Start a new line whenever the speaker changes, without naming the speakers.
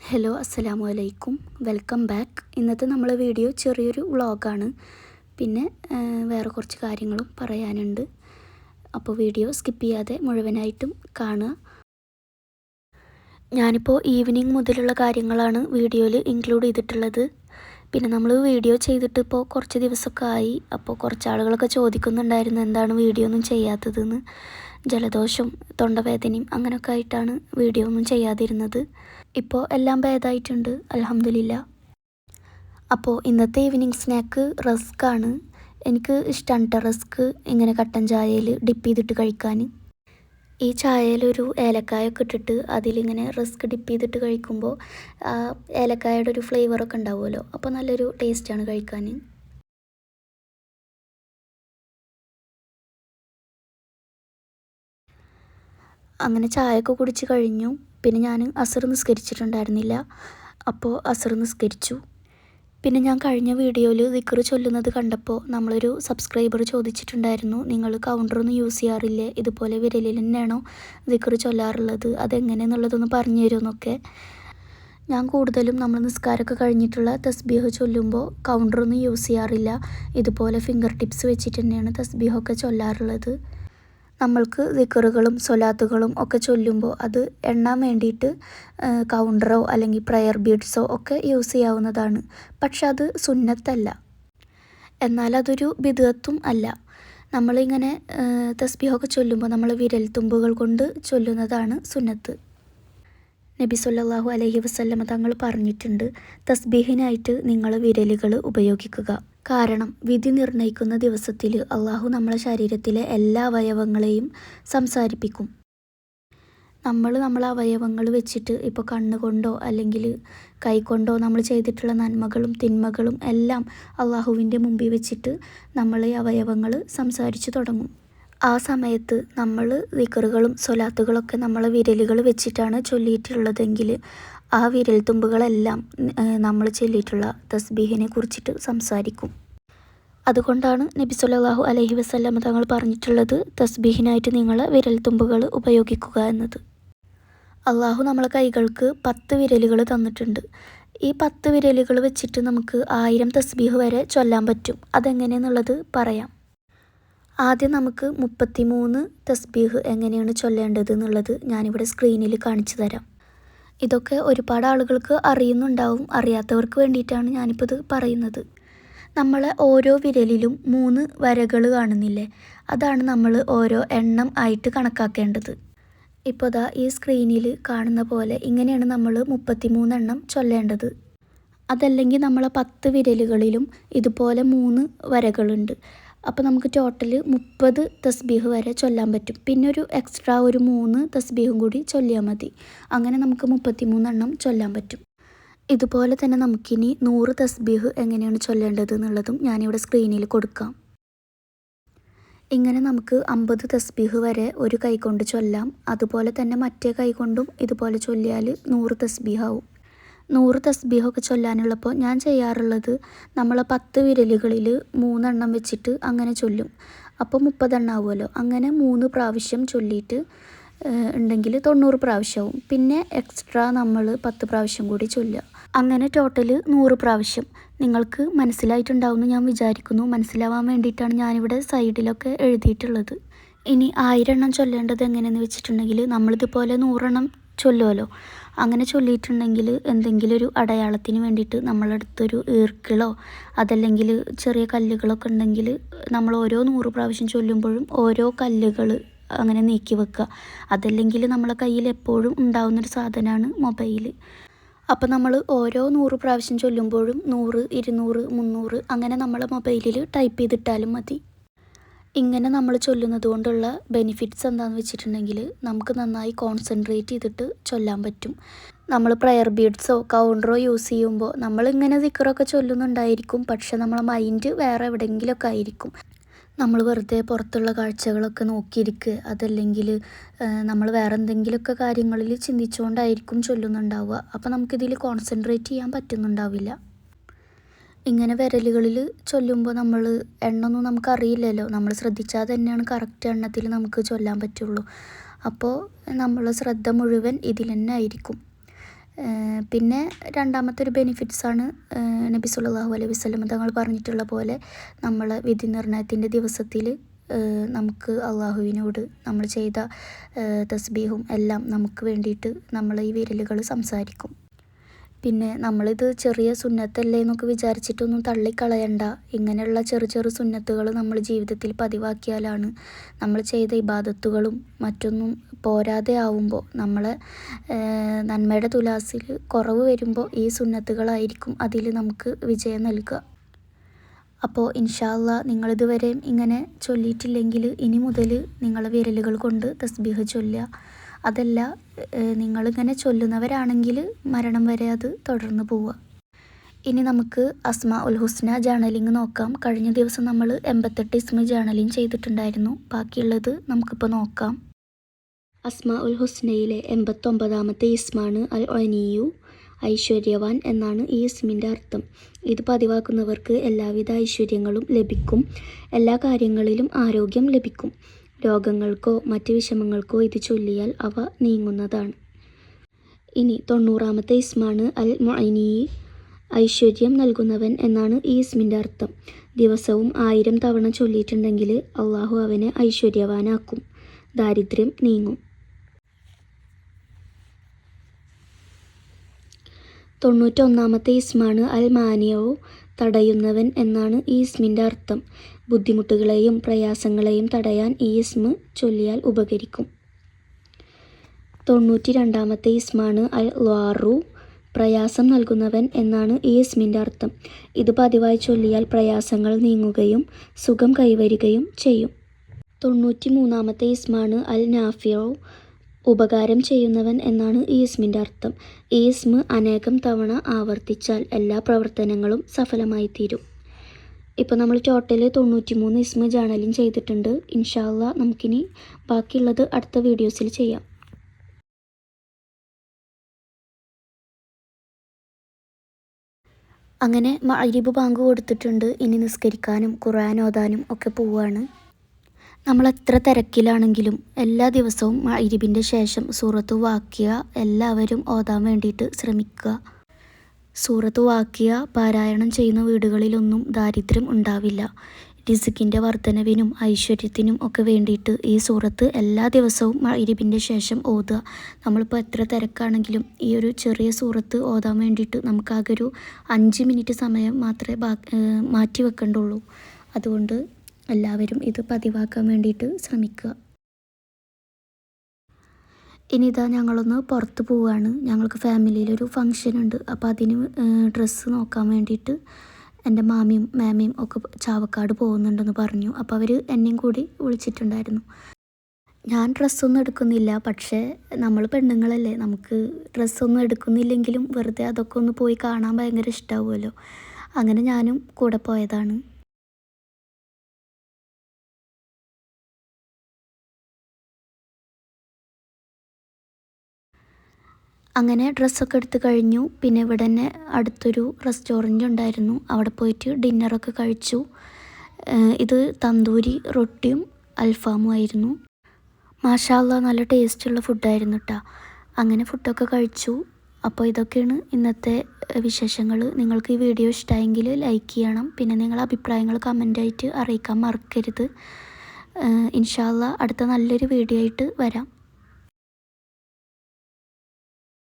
Hello അസ്സലാമു അലൈക്കും. Welcome back. ഇന്നത്തെ നമ്മളെ വീഡിയോ ചെറിയൊരു വ്ളോഗാണ്. പിന്നെ വേറെ കുറച്ച് കാര്യങ്ങളും പറയാനുണ്ട്. അപ്പോൾ വീഡിയോ സ്കിപ്പ് ചെയ്യാതെ മുഴുവനായിട്ടും കാണുക. ഞാനിപ്പോൾ ഈവനിങ് മുതലുള്ള കാര്യങ്ങളാണ് വീഡിയോയിൽ ഇൻക്ലൂഡ് ചെയ്തിട്ടുള്ളത്. പിന്നെ നമ്മൾ വീഡിയോ ചെയ്തിട്ട് ഇപ്പോൾ കുറച്ച് ദിവസമൊക്കെ ആയി. അപ്പോൾ കുറച്ച് ആളുകളൊക്കെ ചോദിക്കുന്നുണ്ടായിരുന്നു എന്താണ് വീഡിയോ ഒന്നും ചെയ്യാത്തതെന്ന്? ജലദോഷം തൊണ്ടവേദനയും അങ്ങനെയൊക്കെ ആയിട്ടാണ് വീഡിയോ ഒന്നും ചെയ്യാതിരുന്നത്. ഇപ്പോൾ എല്ലാം ഭേദമായിട്ടുണ്ട് അലഹമില്ല അപ്പോൾ ഇന്നത്തെ ഈവനിങ് സ്നാക്ക് റസ്ക് ആണ്. എനിക്ക് ഇഷ്ടമാണ് കേട്ടോ റസ്ക് ഇങ്ങനെ കട്ടൻ ചായയിൽ ഡിപ്പ് ചെയ്തിട്ട് കഴിക്കാൻ. ഈ ചായയിലൊരു ഏലക്കായൊക്കെ ഇട്ടിട്ട് അതിലിങ്ങനെ റസ്ക് ഡിപ്പ് ചെയ്തിട്ട് കഴിക്കുമ്പോൾ ഏലക്കായയുടെ ഒരു ഫ്ലേവറൊക്കെ ഉണ്ടാവുമല്ലോ അപ്പോൾ നല്ലൊരു ടേസ്റ്റാണ് കഴിക്കാൻ. അങ്ങനെ ചായയൊക്കെ കുടിച്ച് കഴിഞ്ഞു. പിന്നെ ഞാൻ അസർ നിസ്കരിച്ചിട്ടുണ്ടായിരുന്നില്ല. അപ്പോൾ അസർ നിസ്കരിച്ചു. പിന്നെ ഞാൻ കഴിഞ്ഞ വീഡിയോയിൽ ദിക്കർ ചൊല്ലുന്നത് കണ്ടപ്പോൾ നമ്മളൊരു സബ്സ്ക്രൈബർ ചോദിച്ചിട്ടുണ്ടായിരുന്നു നിങ്ങൾ കൗണ്ടറൊന്നും യൂസ് ചെയ്യാറില്ലേ? ഇതുപോലെ വിരലിൽ തന്നെയാണോ ദിക്കർ ചൊല്ലാറുള്ളത്? അതെങ്ങനെയെന്നുള്ളതൊന്ന് പറഞ്ഞു തരുമെന്നൊക്കെ. ഞാൻ കൂടുതലും നമ്മൾ നിസ്കാരമൊക്കെ കഴിഞ്ഞിട്ടുള്ള തസ്ബീഹ് ചൊല്ലുമ്പോൾ കൗണ്ടറൊന്നും യൂസ് ചെയ്യാറില്ല. ഇതുപോലെ ഫിംഗർ ടിപ്സ് വെച്ചിട്ട് തന്നെയാണ് തസ്ബീഹൊക്കെ ചൊല്ലാറുള്ളത്. നമ്മൾക്ക് ദിക്കറുകളും സ്വലാത്തുകളും ഒക്കെ ചൊല്ലുമ്പോൾ അത് എണ്ണാൻ വേണ്ടിയിട്ട് കൗണ്ടറോ അല്ലെങ്കിൽ പ്രയർ ബീഡ്സോ ഒക്കെ യൂസ് ചെയ്യാവുന്നതാണ്. പക്ഷെ അത് സുന്നത്തല്ല. എന്നാൽ അതൊരു ബിദത്തും അല്ല. നമ്മളിങ്ങനെ തസ്ബിയൊക്കെ ചൊല്ലുമ്പോൾ നമ്മൾ വിരൽ തുമ്പുകൾ കൊണ്ട് ചൊല്ലുന്നതാണ് സുന്നത്ത്. നബി സല്ലല്ലാഹു അലൈഹി വസല്ലമ തങ്ങൾ പറഞ്ഞിട്ടുണ്ട് തസ്ബീഹിനായിട്ട് നിങ്ങൾ വിരലുകൾ ഉപയോഗിക്കുക. കാരണം വിധി നിർണയിക്കുന്ന ദിവസത്തിൽ അള്ളാഹു നമ്മളെ ശരീരത്തിലെ എല്ലാ അവയവങ്ങളെയും സംസാരിപ്പിക്കും. നമ്മൾ നമ്മളെ അവയവങ്ങൾ വെച്ചിട്ട് ഇപ്പോൾ കണ്ണുകൊണ്ടോ അല്ലെങ്കിൽ കൈകൊണ്ടോ നമ്മൾ ചെയ്തിട്ടുള്ള നന്മകളും തിന്മകളും എല്ലാം അള്ളാഹുവിന്റെ മുമ്പിൽ വെച്ചിട്ട് നമ്മളെ അവയവങ്ങൾ സംസാരിച്ചു തുടങ്ങും. ആ സമയത്ത് നമ്മൾ വിക്കറുകളും സ്വലാത്തുകളൊക്കെ നമ്മൾ വിരലുകൾ വെച്ചിട്ടാണ് ചൊല്ലിയിട്ടുള്ളതെങ്കിൽ ആ വിരൽ തുമ്പുകളെല്ലാം നമ്മൾ ചൊല്ലിയിട്ടുള്ള തസ്ബീഹിനെ കുറിച്ചിട്ട് സംസാരിക്കും. അതുകൊണ്ടാണ് നബി സല്ലല്ലാഹു അലൈഹി വസല്ലം തങ്ങൾ പറഞ്ഞിട്ടുള്ളത് തസ്ബീഹിനായിട്ട് നിങ്ങൾ വിരൽ തുമ്പുകൾ ഉപയോഗിക്കുക എന്നത്. അള്ളാഹു നമ്മളെ കൈകൾക്ക് പത്ത് വിരലുകൾ തന്നിട്ടുണ്ട്. ഈ പത്ത് വിരലുകൾ വെച്ചിട്ട് നമുക്ക് ആയിരം തസ്ബീഹ് വരെ ചൊല്ലാൻ പറ്റും. അതെങ്ങനെയെന്നുള്ളത് പറയാം. ആദ്യം നമുക്ക് മുപ്പത്തി മൂന്ന് തസ്ബീഹ് എങ്ങനെയാണ് ചൊല്ലേണ്ടത് എന്നുള്ളത് ഞാനിവിടെ സ്ക്രീനിൽ കാണിച്ചു തരാം. ഇതൊക്കെ ഒരുപാട് ആളുകൾക്ക് അറിയുന്നുണ്ടാവും അറിയാത്തവർക്ക് വേണ്ടിയിട്ടാണ് ഞാനിപ്പോൾ ഇത് പറയുന്നത്. നമ്മളെ ഓരോ വിരലിലും മൂന്ന് വരകൾ കാണുന്നില്ലേ? അതാണ് നമ്മൾ ഓരോ എണ്ണം ആയിട്ട് കണക്കാക്കേണ്ടത്. ഇപ്പോൾ ദാ ഈ സ്ക്രീനിൽ കാണുന്ന പോലെ ഇങ്ങനെയാണ് നമ്മൾ മുപ്പത്തിമൂന്നെണ്ണം ചൊല്ലേണ്ടത്. അതല്ലെങ്കിൽ നമ്മളെ പത്ത് വിരലുകളിലും ഇതുപോലെ മൂന്ന് വരകളുണ്ട്. അപ്പോൾ നമുക്ക് ടോട്ടൽ മുപ്പത് തസ്ബീഹ് വരെ ചൊല്ലാൻ പറ്റും. പിന്നെ ഒരു എക്സ്ട്രാ ഒരു മൂന്ന് തസ്ബീഹും കൂടി ചൊല്ലിയാൽ മതി. അങ്ങനെ നമുക്ക് മുപ്പത്തി മൂന്നെണ്ണം ചൊല്ലാൻ പറ്റും. ഇതുപോലെ തന്നെ നമുക്കിനി നൂറ് തസ്ബീഹ് എങ്ങനെയാണ് ചൊല്ലേണ്ടത് എന്നുള്ളതും ഞാനിവിടെ സ്ക്രീനിൽ കൊടുക്കാം. ഇങ്ങനെ നമുക്ക് അമ്പത് തസ്ബീഹ് വരെ ഒരു കൈ കൊണ്ട് ചൊല്ലാം. അതുപോലെ തന്നെ മറ്റേ കൈ കൊണ്ടും ഇതുപോലെ ചൊല്ലിയാൽ നൂറ് തസ്ബീഹാവും. നൂറ് തസ്ബീഹൊക്കെ ചൊല്ലാനുള്ളപ്പോൾ ഞാൻ ചെയ്യാറുള്ളത് നമ്മളെ പത്ത് വിരലുകളിൽ മൂന്നെണ്ണം വെച്ചിട്ട് അങ്ങനെ ചൊല്ലും. അപ്പോൾ മുപ്പതെണ്ണം ആവുമല്ലോ അങ്ങനെ മൂന്ന് പ്രാവശ്യം ചൊല്ലിയിട്ട് ഉണ്ടെങ്കിൽ തൊണ്ണൂറ് പ്രാവശ്യമാവും പിന്നെ എക്സ്ട്രാ നമ്മൾ പത്ത് പ്രാവശ്യം കൂടി ചൊല്ലുക. അങ്ങനെ ടോട്ടൽ നൂറ് പ്രാവശ്യം. നിങ്ങൾക്ക് മനസ്സിലായിട്ടുണ്ടാവുമെന്ന് ഞാൻ വിചാരിക്കുന്നു. മനസ്സിലാവാൻ വേണ്ടിയിട്ടാണ് ഞാനിവിടെ സൈഡിലൊക്കെ എഴുതിയിട്ടുള്ളത്. ഇനി ആയിരം എണ്ണം ചൊല്ലേണ്ടത് എങ്ങനെയെന്ന് വെച്ചിട്ടുണ്ടെങ്കിൽ നമ്മളിതുപോലെ നൂറെണ്ണം ചൊല്ലുമല്ലോ അങ്ങനെ ചൊല്ലിയിട്ടുണ്ടെങ്കിൽ എന്തെങ്കിലും ഒരു അടയാളത്തിന് വേണ്ടിയിട്ട് നമ്മളടുത്തൊരു ഈർക്കിളോ അതല്ലെങ്കിൽ ചെറിയ കല്ലുകളൊക്കെ ഉണ്ടെങ്കിൽ നമ്മൾ ഓരോ നൂറ് പ്രാവശ്യം ചൊല്ലുമ്പോഴും ഓരോ കല്ലുകൾ അങ്ങനെ നീക്കി വെക്കുക. അതല്ലെങ്കിൽ നമ്മളെ കയ്യിൽ എപ്പോഴും ഉണ്ടാവുന്നൊരു സാധനമാണ് മൊബൈൽ. അപ്പോൾ നമ്മൾ ഓരോ നൂറ് പ്രാവശ്യം ചൊല്ലുമ്പോഴും നൂറ് ഇരുന്നൂറ് മുന്നൂറ് അങ്ങനെ നമ്മളെ മൊബൈലിൽ ടൈപ്പ് ചെയ്തിട്ടാലും മതി. ഇങ്ങനെ നമ്മൾ ചൊല്ലുന്നത് കൊണ്ടുള്ള ബെനിഫിറ്റ്സ് എന്താണെന്ന് വെച്ചിട്ടുണ്ടെങ്കിൽ നമുക്ക് നന്നായി കോൺസെൻട്രേറ്റ് ചെയ്തിട്ട് ചൊല്ലാൻ പറ്റും. നമ്മൾ പ്രയർ ബീഡ്സോ കൗണ്ടറോ യൂസ് ചെയ്യുമ്പോൾ നമ്മളിങ്ങനെ സിക്കറൊക്കെ ചൊല്ലുന്നുണ്ടായിരിക്കും. പക്ഷെ നമ്മളെ മൈൻഡ് വേറെ എവിടെയെങ്കിലുമൊക്കെ ആയിരിക്കും. നമ്മൾ വെറുതെ പുറത്തുള്ള കാഴ്ചകളൊക്കെ നോക്കിയിരിക്കുക. അതല്ലെങ്കിൽ നമ്മൾ വേറെ എന്തെങ്കിലുമൊക്കെ കാര്യങ്ങളിൽ ചിന്തിച്ചുകൊണ്ടായിരിക്കും ചൊല്ലുന്നുണ്ടാവുക. അപ്പോൾ നമുക്കിതിൽ കോൺസെൻട്രേറ്റ് ചെയ്യാൻ പറ്റുന്നുണ്ടാവില്ല. ഇങ്ങനെ വിരലുകളിൽ ചൊല്ലുമ്പോൾ നമ്മൾ എണ്ണൊന്നും നമുക്കറിയില്ലല്ലോ. നമ്മൾ ശ്രദ്ധിച്ചാൽ തന്നെയാണ് കറക്റ്റ് എണ്ണത്തിൽ നമുക്ക് ചൊല്ലാൻ പറ്റുള്ളൂ. അപ്പോൾ നമ്മൾ ശ്രദ്ധ മുഴുവൻ ഇതിൽ തന്നെ ആയിരിക്കും. പിന്നെ രണ്ടാമത്തെ ഒരു ബെനിഫിറ്റ്സാണ് നബി സുല്ലാഹു അലൈഹി വസല്ലം തങ്ങൾ പറഞ്ഞിട്ടുള്ള പോലെ നമ്മൾ വിധി നിർണയത്തിന്റെ ദിവസത്തിൽ നമുക്ക് അള്ളാഹുവിനോട് നമ്മൾ ചെയ്ത തസ്ബീഹും എല്ലാം നമുക്ക് വേണ്ടിയിട്ട് നമ്മൾ ഈ വിരലുകൾ സംസാരിക്കും. പിന്നെ നമ്മളിത് ചെറിയ സുന്നത്തല്ലേ എന്നൊക്കെ വിചാരിച്ചിട്ടൊന്നും തള്ളിക്കളയണ്ട. ഇങ്ങനെയുള്ള ചെറു ചെറു സുന്നത്തുകൾ നമ്മൾ ജീവിതത്തിൽ പതിവാക്കിയാലാണ് നമ്മൾ ചെയ്ത ഇബാദത്തുകളും മറ്റൊന്നും പോരാതെ ആവുമ്പോൾ നമ്മളെ നന്മയുടെ തുലാസിൽ കുറവ് വരുമ്പോൾ ഈ സുന്നത്തുകളായിരിക്കും അതിൽ നമുക്ക് വിജയം നൽകുക. അപ്പോൾ ഇൻഷാല്ല നിങ്ങളിതുവരെയും ഇങ്ങനെ ചൊല്ലിയിട്ടില്ലെങ്കിൽ ഇനി മുതൽ നിങ്ങളെ വിരലുകൾ കൊണ്ട് തസ്ബീഹ് ചൊല്ലുക. അതല്ല നിങ്ങളിങ്ങനെ ചൊല്ലുന്നവരാണെങ്കിൽ മരണം വരെ അത് തുടർന്ന് പോവുക. ഇനി നമുക്ക് അസ്മ ഉൽ ഹുസ്ന ജേണലിങ് നോക്കാം. കഴിഞ്ഞ ദിവസം നമ്മൾ എൺപത്തെട്ട് ഇസ്മ ജേണലിങ് ചെയ്തിട്ടുണ്ടായിരുന്നു. ബാക്കിയുള്ളത് നമുക്കിപ്പോൾ നോക്കാം. അസ്മ ഉൽ ഹുസ്നയിലെ എൺപത്തൊമ്പതാമത്തെ ഇസ്മാണ് അൽ ഒനിയു ഐശ്വര്യവാൻ എന്നാണ് ഈ ഇസ്മിന്റെ അർത്ഥം. ഇത് പതിവാക്കുന്നവർക്ക് എല്ലാവിധ ഐശ്വര്യങ്ങളും ലഭിക്കും. എല്ലാ കാര്യങ്ങളിലും ആരോഗ്യം ലഭിക്കും. രോഗങ്ങൾക്കോ മറ്റ് വിഷമങ്ങൾക്കോ ഇത് ചൊല്ലിയാൽ അവ നീങ്ങുന്നതാണ്. ഇനി തൊണ്ണൂറാമത്തെ ഇസ്മാണ് അൽ മൊയ്നി ഐശ്വര്യം നൽകുന്നവൻ എന്നാണ് ഈ ഇസ്മിന്റെ അർത്ഥം. ദിവസവും ആയിരം തവണ ചൊല്ലിയിട്ടുണ്ടെങ്കിൽ അള്ളാഹു അവനെ ഐശ്വര്യവാനാക്കും. ദാരിദ്ര്യം നീങ്ങും. തൊണ്ണൂറ്റൊന്നാമത്തെ ഇസ്മാണ് അൽ മാനിയവോ തടയുന്നവൻ എന്നാണ് ഈ ഇസ്മിന്റെ അർത്ഥം. ബുദ്ധിമുട്ടുകളെയും പ്രയാസങ്ങളെയും തടയാൻ ഈ ഇസ്മ് ചൊല്ലിയാൽ ഉപകരിക്കും. തൊണ്ണൂറ്റി രണ്ടാമത്തെ ഇസ്മാണ് അൽ വാറു പ്രയാസം നൽകുന്നവൻ എന്നാണ് ഈ ഇസ്മിന്റെ അർത്ഥം. ഇത് പതിവായി ചൊല്ലിയാൽ പ്രയാസങ്ങൾ നീങ്ങുകയും സുഖം കൈവരികയും ചെയ്യും. തൊണ്ണൂറ്റി മൂന്നാമത്തെ ഇസ്മാണ് അൽ നാഫിയോ ഉപകാരം ചെയ്യുന്നവൻ എന്നാണ് ഈ ഇസ്മിന്റെ അർത്ഥം. ഈ ഇസ്മ് അനേകം തവണ ആവർത്തിച്ചാൽ എല്ലാ പ്രവർത്തനങ്ങളും സഫലമായി തീരും ഇപ്പോൾ നമ്മൾ ടോട്ടൽ തൊണ്ണൂറ്റി മൂന്ന് ഇസ്മ ജേണലും ചെയ്തിട്ടുണ്ട്. ഇൻഷാല്ല നമുക്കിനി ബാക്കിയുള്ളത് അടുത്ത വീഡിയോസിൽ ചെയ്യാം. അങ്ങനെ മഴരിബ് ബാങ്ക് കൊടുത്തിട്ടുണ്ട്. ഇനി നിസ്കരിക്കാനും ഖുർആൻ ഓതാനും ഒക്കെ പോവുകയാണ് നമ്മൾ എത്ര തിരക്കിലാണെങ്കിലും എല്ലാ ദിവസവും മഴരിബിന്റെ ശേഷം സൂറത്ത് വാക്കിയ എല്ലാവരും ഓതാൻ വേണ്ടിയിട്ട് ശ്രമിക്കുക. സൂറത്ത് വാക്കിയ പാരായണം ചെയ്യുന്ന വീടുകളിലൊന്നും ദാരിദ്ര്യം ഉണ്ടാവില്ല. രിസിക്കിന്റെ വർധനവിനും ഐശ്വര്യത്തിനും ഒക്കെ വേണ്ടിയിട്ട് ഈ സൂറത്ത് എല്ലാ ദിവസവും ഇരിപ്പിന്റെ ശേഷം ഓതുക. നമ്മളിപ്പോൾ എത്ര തിരക്കാണെങ്കിലും ഈ ഒരു ചെറിയ സൂറത്ത് ഓതാൻ വേണ്ടിയിട്ട് നമുക്കാകെ ഒരു അഞ്ച് മിനിറ്റ് സമയം മാത്രമേ മാറ്റി വെക്കേണ്ടുള്ളൂ അതുകൊണ്ട് എല്ലാവരും ഇത് പതിവാക്കാൻ വേണ്ടിയിട്ട് ശ്രമിക്കുക. ഇനി ഇതാ ഞങ്ങളൊന്ന് പുറത്ത് പോവുകയാണ് ഞങ്ങൾക്ക് ഫാമിലിയിലൊരു ഫങ്ഷൻ ഉണ്ട്. അപ്പോൾ അതിന് ഡ്രസ്സ് നോക്കാൻ വേണ്ടിയിട്ട് എന്റെ മാമിയും മാമിയും ഒക്കെ ചാവക്കാട് പോകുന്നുണ്ടെന്ന് പറഞ്ഞു. അപ്പോൾ അവർ എന്നെയും കൂടി വിളിച്ചിട്ടുണ്ടായിരുന്നു. ഞാൻ ഡ്രസ്സൊന്നും എടുക്കുന്നില്ല. പക്ഷേ നമ്മൾ പെണ്ണുങ്ങളല്ലേ. നമുക്ക് ഡ്രസ്സൊന്നും എടുക്കുന്നില്ലെങ്കിലും വെറുതെ അതൊക്കെ ഒന്ന് പോയി കാണാൻ ഭയങ്കര ഇഷ്ടമാവുമല്ലോ അങ്ങനെ ഞാനും കൂടെ പോയതാണ്. അങ്ങനെ ഡ്രസ്സൊക്കെ എടുത്ത് കഴിഞ്ഞു. പിന്നെ ഇവിടെ തന്നെ അടുത്തൊരു റെസ്റ്റോറന്റ് ഉണ്ടായിരുന്നു അവിടെ പോയിട്ട് ഡിന്നറൊക്കെ കഴിച്ചു. ഇത് തന്തൂരി റൊട്ടിയും അൽഫാമും ആയിരുന്നു. മാഷാല്ല നല്ല ടേസ്റ്റുള്ള ഫുഡായിരുന്നു കേട്ടോ അങ്ങനെ ഫുഡൊക്കെ കഴിച്ചു. അപ്പോൾ ഇതൊക്കെയാണ് ഇന്നത്തെ വിശേഷങ്ങൾ നിങ്ങൾക്ക് ഈ വീഡിയോ ഇഷ്ടമായെങ്കിൽ ലൈക്ക് ചെയ്യണം. പിന്നെ നിങ്ങളുടെ അഭിപ്രായങ്ങൾ കമന്റായിട്ട് അറിയിക്കാൻ മറക്കരുത്. ഇൻഷാല്ല അടുത്ത നല്ലൊരു വീഡിയോ ആയിട്ട് വരാം.